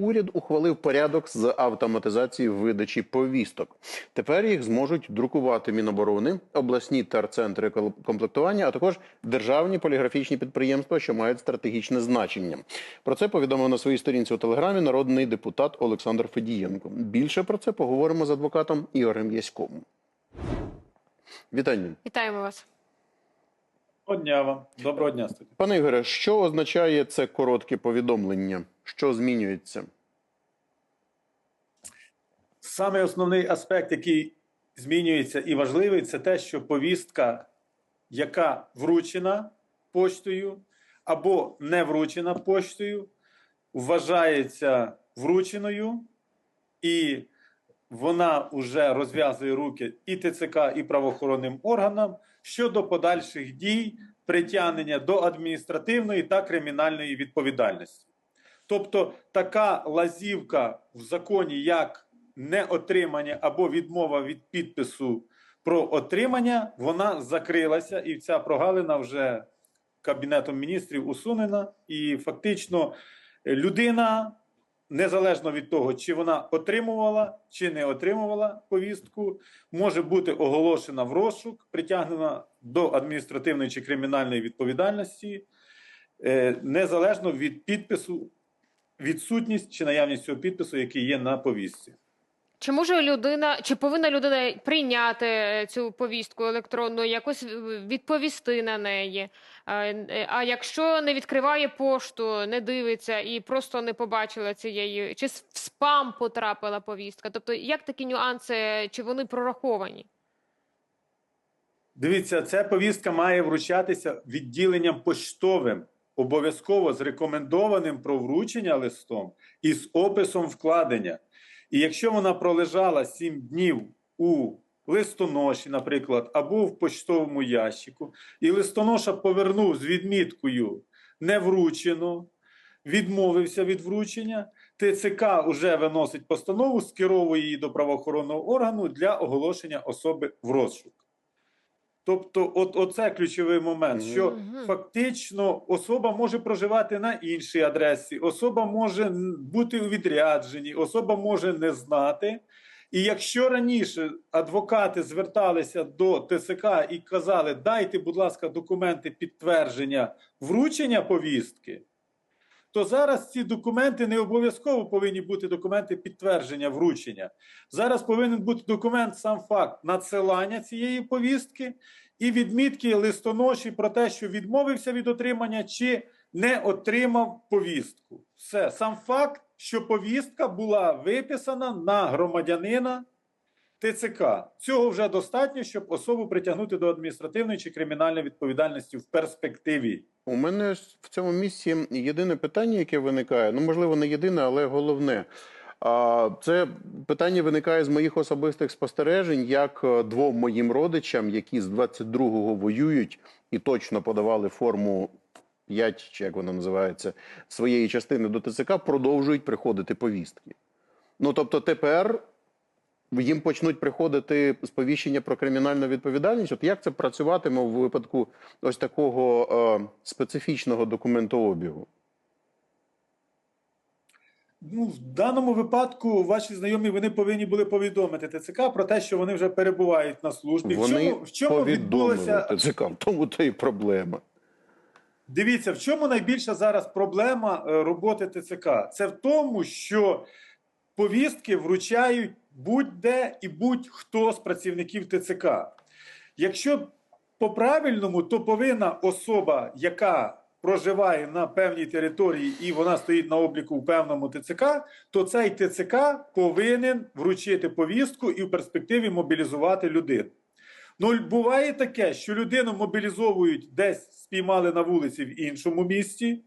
Уряд ухвалив порядок з автоматизації видачі повісток. Тепер їх зможуть друкувати Міноборони, обласні терцентри комплектування, а також державні поліграфічні підприємства, що мають стратегічне значення. Про це повідомив на своїй сторінці у телеграмі народний депутат Олександр Федієнко. Більше про це поговоримо з адвокатом Ігорем Яськом. Вітання. Вітаємо вас. Доброго дня вам. Доброго дня, студія. Пане Ігоре, що означає це коротке повідомлення? Що змінюється? Саме основний аспект, який змінюється і важливий, це те, що повістка, яка вручена поштою або не вручена поштою, вважається врученою, і вона вже розв'язує руки і ТЦК, і правоохоронним органам щодо подальших дій притягнення до адміністративної та кримінальної відповідальності. Тобто така лазівка в законі, як неотримання або відмова від підпису про отримання, вона закрилася, і ця прогалина вже Кабінетом міністрів усунена. І фактично е, людина, незалежно від того, чи вона отримувала чи не отримувала повістку, може бути оголошена в розшук, притягнена до адміністративної чи кримінальної відповідальності, е, незалежно від підпису відсутність чи наявність цього підпису, який є на повістці. Чи може людина, чи повинна людина прийняти е, цю повістку електронну, якось е, відповісти на неї? Е, А якщо не відкриває пошту, не дивиться і просто не побачила цієї, чи в спам потрапила повістка? Тобто, як такі нюанси, чи вони прораховані? Дивіться, ця повістка має вручатися відділенням поштовим, обов'язково з рекомендованим про вручення листом і з описом вкладення. І якщо вона пролежала 7 днів у листоноші, наприклад, або в поштовому ящику, і листоноша повернув з відміткою не вручено, відмовився від вручення, ТЦК вже виносить постанову, скеровує її до правоохоронного органу для оголошення особи в розшук. Тобто, от оце ключовий момент, що фактично особа може проживати на іншій адресі, особа може бути у відрядженні, особа може не знати. І якщо раніше адвокати зверталися до ТСК і казали, дайте, будь ласка, документи підтвердження вручення повістки, то зараз ці документи не обов'язково повинні бути документи підтвердження вручення. Зараз повинен бути документ сам факт надсилання цієї повістки і відмітки листоноші про те, що відмовився від отримання чи не отримав повістку. Все, сам факт, що повістка була виписана на громадянина ТЦК. Цього вже достатньо, щоб особу притягнути до адміністративної чи кримінальної відповідальності в перспективі. У мене в цьому місці єдине питання, яке виникає, ну можливо, не єдине, але головне. Це питання виникає з моїх особистих спостережень, як е, двом моїм родичам, які з 22-го воюють і точно подавали форму 5, чи як вона називається, своєї частини до ТЦК, продовжують приходити повістки. Ну тобто тепер їм почнуть приходити сповіщення про кримінальну відповідальність. От як це працюватиме в випадку ось такого е, специфічного документообігу? Ну, в даному випадку ваші знайомі вони повинні були повідомити ТЦК про те, що вони вже перебувають на службі. Вони в чому, в чому відбулося ТЦК, в тому то і проблема. Дивіться, в чому найбільша зараз проблема е, роботи ТЦК? Це в тому, що повістки вручають будь-де і будь-хто з працівників ТЦК. Якщо по-правильному, то повинна особа, яка проживає на певній території і вона стоїть на обліку у певному ТЦК, то цей ТЦК повинен вручити повістку і в перспективі мобілізувати людину. Ну, буває таке, що людину мобілізовують десь спіймали на вулиці в іншому місті.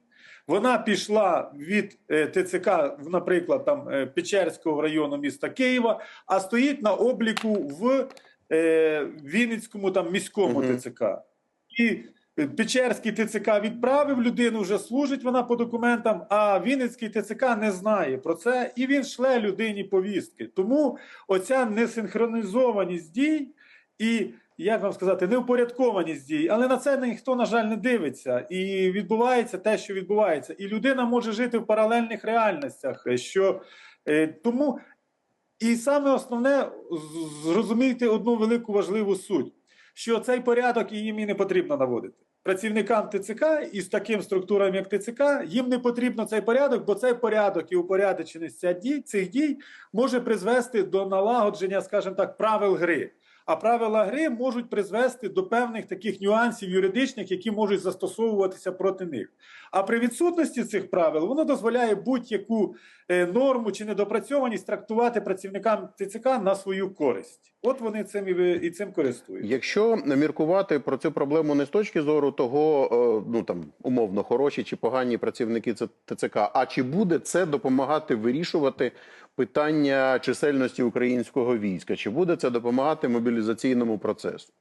Вона пішла від е, ТЦК, наприклад, там е, Печерського району міста Києва, а стоїть на обліку в е, Вінницькому там міському Мгм. ТЦК. І Печерський ТЦК відправив людину, вже служить вона по документам, а Вінницький ТЦК не знає про це, і він шле людині повістки. Тому оця несинхронізованість дій і як вам сказати, неупорядкованість дій, але на це ніхто, на жаль, не дивиться. І відбувається те, що відбувається. І людина може жити в паралельних реальностях. Що, е, тому і саме основне зрозуміти одну велику важливу суть, що цей порядок їм і не потрібно наводити. Працівникам ТЦК із таким структурам, як ТЦК, їм не потрібно цей порядок, бо цей порядок і упорядоченість цих дій може призвести до налагодження, скажімо так, правил гри. А правила гри можуть призвести до певних таких нюансів юридичних, які можуть застосовуватися проти них. А при відсутності цих правил воно дозволяє будь-яку е, норму чи недопрацьованість трактувати працівникам ТЦК на свою користь. От вони цим і, цим користуються. Якщо міркувати про цю проблему не з точки зору того, е, ну там умовно хороші чи погані працівники ТЦК, а чи буде це допомагати вирішувати питання чисельності українського війська? Чи буде це допомагати мобілізаційному процесу?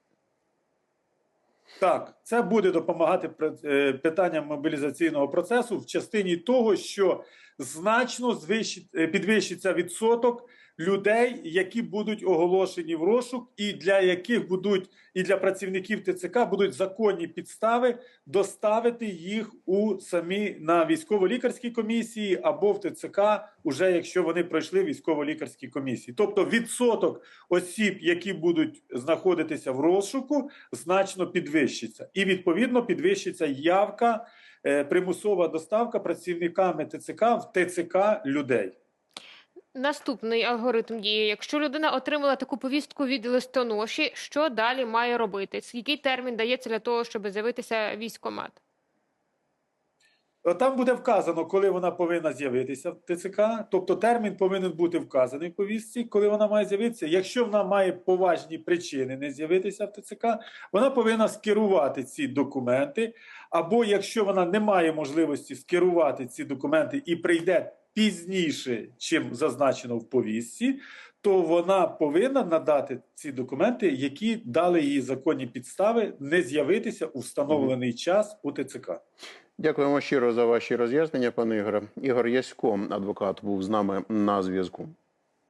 Так, це буде допомагати е, питанням мобілізаційного процесу в частині того, що значно е, підвищиться відсоток людей, які будуть оголошені в розшук, і для яких будуть і для працівників ТЦК будуть законні підстави доставити їх у самі на військово-лікарські комісії або в ТЦК, уже якщо вони пройшли військово-лікарські комісії. Тобто відсоток осіб, які будуть знаходитися в розшуку, значно підвищиться, і відповідно підвищиться явка, е, примусова доставка працівниками ТЦК в ТЦК людей. Наступний алгоритм дії. Якщо людина отримала таку повістку від листоноші, що далі має робити? Який термін дається для того, щоб з'явитися військомат? Е, Там буде вказано, коли вона повинна з'явитися в ТЦК. Тобто термін повинен бути вказаний в повістці, коли вона має з'явитися. Якщо вона має поважні причини не з'явитися в ТЦК, вона повинна скерувати ці документи. Або якщо вона не має можливості скерувати ці документи і прийде пізніше, чим зазначено в повістці, то вона повинна надати ці документи, які дали їй законні підстави не з'явитися у встановлений час у ТЦК. Дякуємо щиро за ваші роз'яснення, пане Ігоре. Ігор Ясько, адвокат, був з нами на зв'язку.